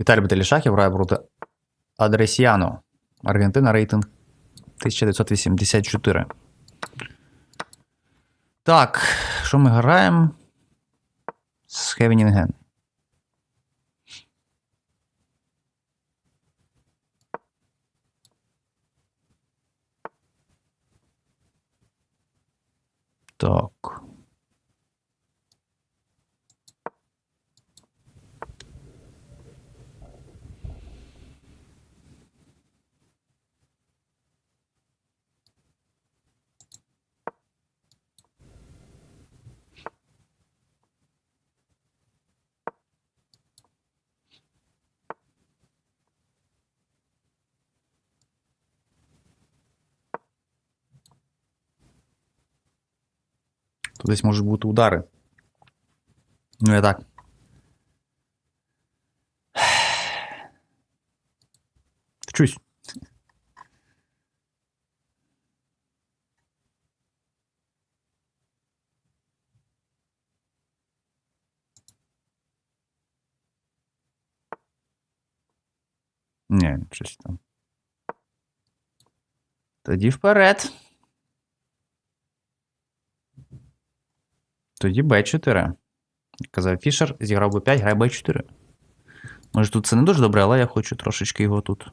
Віталій Бетелішахів грає проти Адресіано. Аргентина рейтинг 1984. Так, що ми граємо? З Хевенінген. Так. Тут десь можуть бути удари. Ну, я так. Вчусь. Ні, щось там. Тоді вперед. Тоді Б4. Як Казав Фішер, зіграв Б5, грає Б4. Може тут це не дуже добре, але я хочу трошечки його тут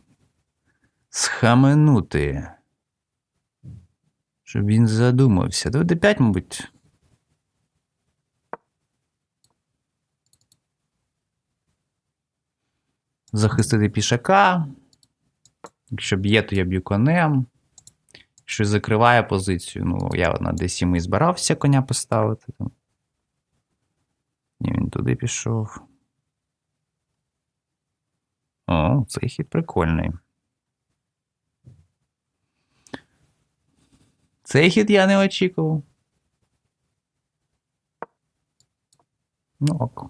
схаменути. Щоб він задумався. Давай Д5, мабуть. Захистити пішака. Якщо б'є, то я б'ю конем. Якщо закриває позицію, ну, я на D7 збирався коня поставити. Ні, він туди пішов. О, цей хід прикольний. Цей хід я не очікував. Ну, ок.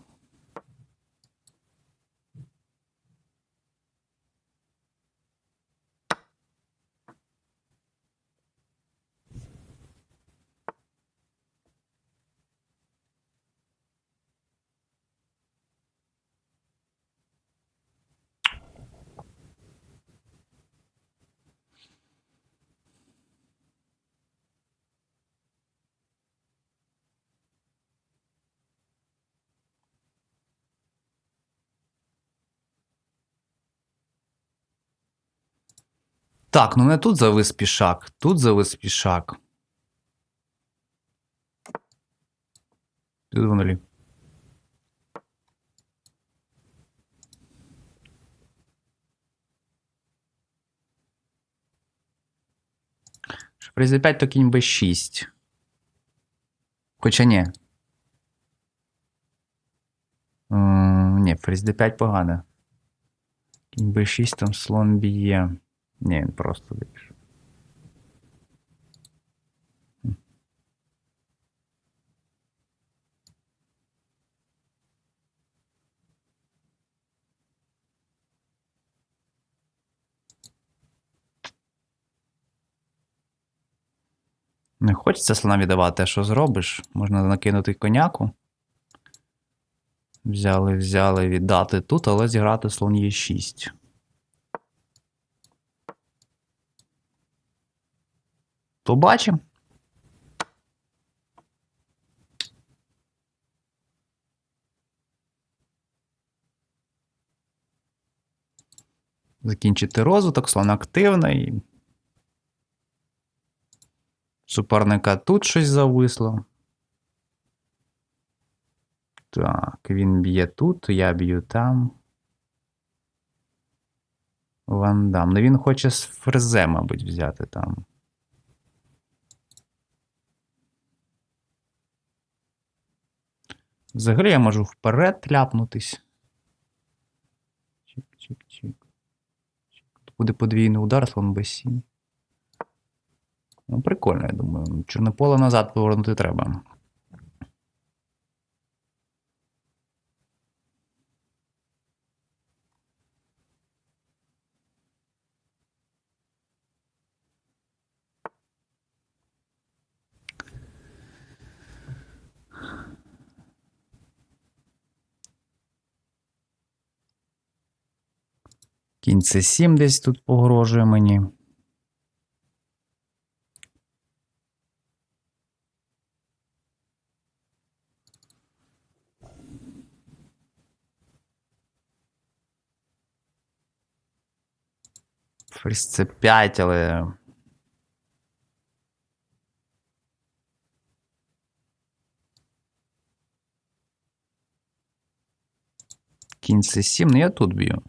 Так, ну не тут завис пішак, тут завис пішак. Тут нулі. Що При Z5 то кінь B6. Хоча ні. Ні, ферзь D5 погано. Кінь B6 там слон б'є. Ні, він просто більше. Не хочеться слона віддавати, а що зробиш? Можна накинути коняку. Взяли, взяли, віддати тут, але зіграти слон Є6. Побачимо. Закінчити розвиток, слон активний. Суперника тут щось зависло. Так, він б'є тут, я б'ю там. Вандам. Ну він хоче з ферзе, мабуть, взяти там. Взагалі я можу вперед ляпнутись. Чик-чик-чик. Буде подвійний удар, слон Б7. Ну, прикольно, я думаю. Чорне поле назад повернути треба. Кінь c 7 десь тут погрожує мені. Ферзь це 5, але. Кінь це 7, ну я тут б'ю.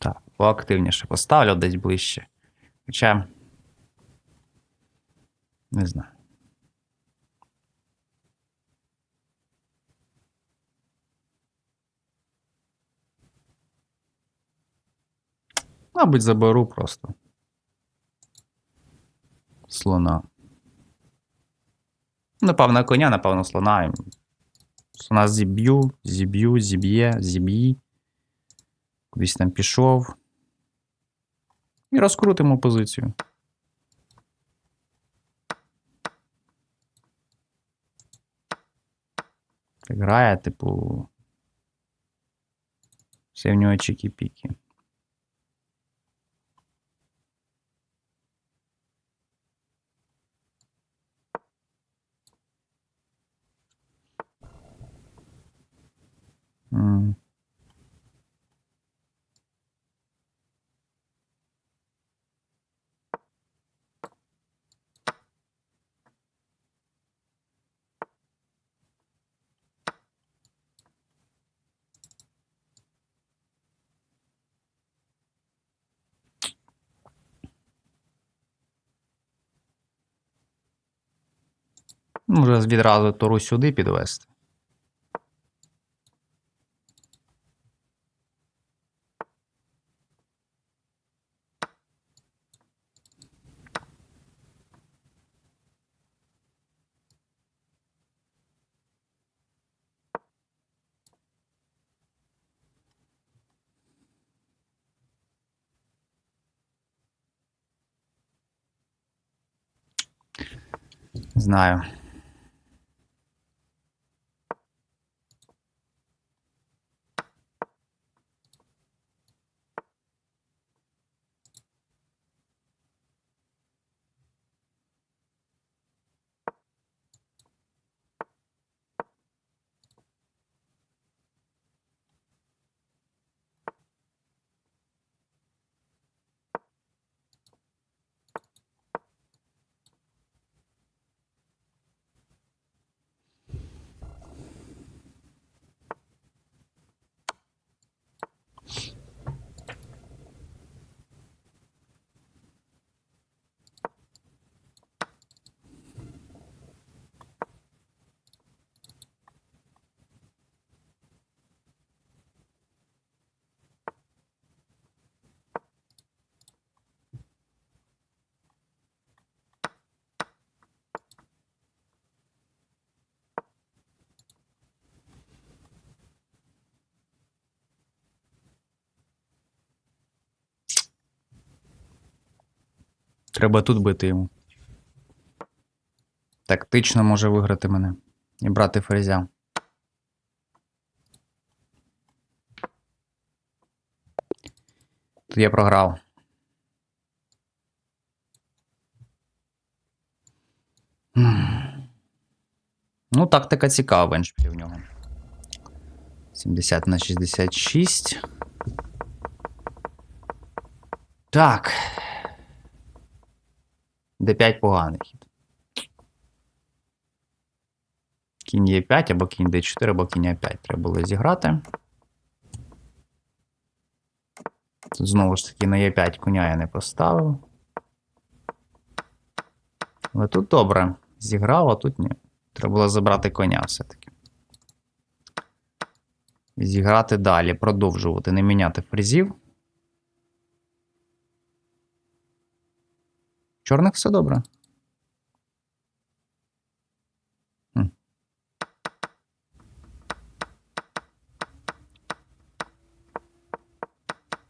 Так, поактивніше поставлю десь ближче. Хоча. Не знаю. Мабуть, заберу просто. Слона. Напевно, коня, напевно, слона. Слона зіб'ю, зіб'ю, зіб'є, зіб'ї. Кудись там пішов. І розкрутимо позицію. Грає, типу. Все в нього чікі-піки. Може відразу туру сюди підвести. Знаю. Треба тут бити йому. Тактично може виграти мене. І брати ферзя. Тут я програв. Ну, тактика цікава в еншпілі в нього. 70 на 66. Так. D5 поганий хід. Кінь Е5 або кінь D4, або кінь А5 треба було зіграти. Тут знову ж таки на Е5 коня я не поставив. Але тут добре. Зіграв, а тут ні. Треба було забрати коня все-таки. Зіграти далі, продовжувати, не міняти фрезів. Чорних все добре. Ну,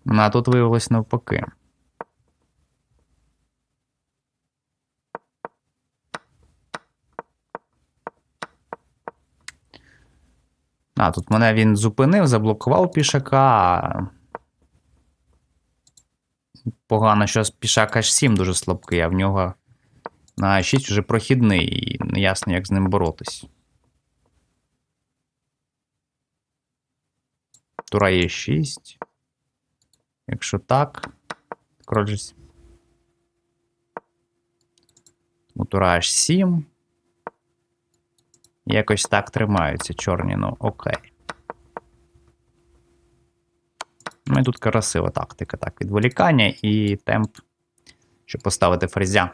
А тут виявилось навпаки. А, тут мене він зупинив, заблокував пішака. Погано, що пішак H7 дуже слабкий, а в нього на А6 вже прохідний, і неясно, як з ним боротись. Тура є 6. Якщо так, король Ну, Тура H7. Якось так тримаються чорні, ну окей. І тут красива тактика, так, відволікання і темп, щоб поставити ферзя.